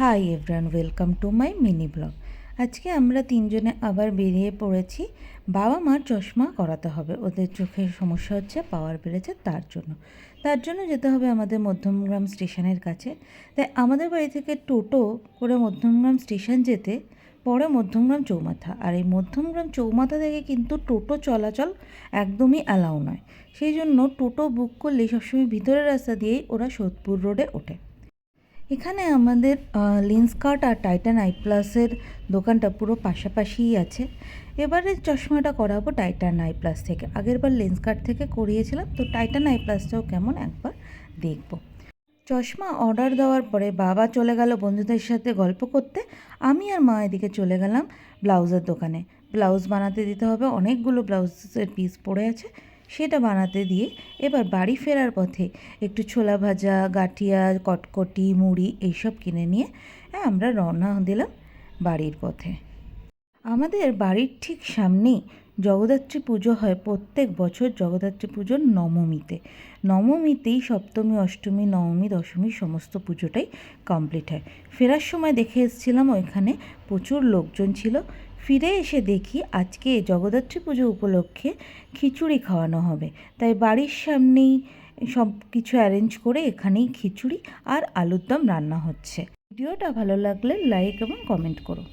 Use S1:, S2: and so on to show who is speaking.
S1: Hi everyone welcome to my mini blog আজকে আমরা তিনজনে আবার বেরিয়ে পড়েছি। বাবা মার চশমা করাতে হবে। ওদের চোখের সমস্যা হচ্ছে পাওয়ার বেড়েছে তার জন্য। তার জন্য যেতে হবে আমাদের মধ্যমগ্রাম স্টেশনের কাছে। তাই আমাদের বাড়ি থেকে টোটো করে মধ্যমগ্রাম স্টেশন যেতে, পরে মধ্যমগ্রাম চৌমাথা। আর এই মধ্যমগ্রাম চৌমাথা থেকে কিন্তু টোটো চলাচল একদমই অ্যালাউ নয়। সেই জন্য টোটো বুক করলে সবসময় ভিতরের রাস্তা দিয়েই ওরা সোদপুর রোডে ওঠে। এখানে আমাদের লেন্স কার্ট আর টাইটান আই প্লাসের দোকানটা পুরো পাশাপাশিই আছে। এবারে চশমাটা করাবো টাইটান আই প্লাস থেকে। আগেরবার লেন্স কার্ট থেকে করিয়েছিলাম, তো টাইটান আই প্লাসটাও কেমন একবার দেখব। চশমা অর্ডার দেওয়ার পরে বাবা চলে গেল বন্ধুদের সাথে গল্প করতে। আমি আর মা এদিকে চলে গেলাম ব্লাউজের দোকানে। ব্লাউজ বানাতে দিতে হবে, অনেকগুলো ব্লাউজের পিস পড়ে আছে। সেটা বানাতে দিয়ে এবার বাড়ি ফেরার পথে একটু ছোলা ভাজা, গাঠিয়া, কটকটি, মুড়ি এইসব কিনে নিয়ে হ্যাঁ আমরা রওনা দিলাম বাড়ির পথে। আমাদের বাড়ির ঠিক সামনেই জগদ্ধাত্রী পুজো হয় প্রত্যেক বছর জগদ্ধাত্রী পুজোর নবমীতে। নবমীতেই সপ্তমী, অষ্টমী, নবমী, দশমী সমস্ত পুজোটাই কমপ্লিট হয়। ফেরার সময় দেখে এসেছিলাম ওইখানে প্রচুর লোকজন ছিল। ফিরে এসে দেখি আজকে জগদ্ধাত্রী পুজো উপলক্ষে খিচুড়ি খাওয়ানো হবে। তাই বাড়ির সামনেই সব কিছু অ্যারেঞ্জ করে এখানেই খিচুড়ি আর আলুর দম রান্না হচ্ছে। ভিডিওটা ভালো লাগলে লাইক এবং কমেন্ট করো।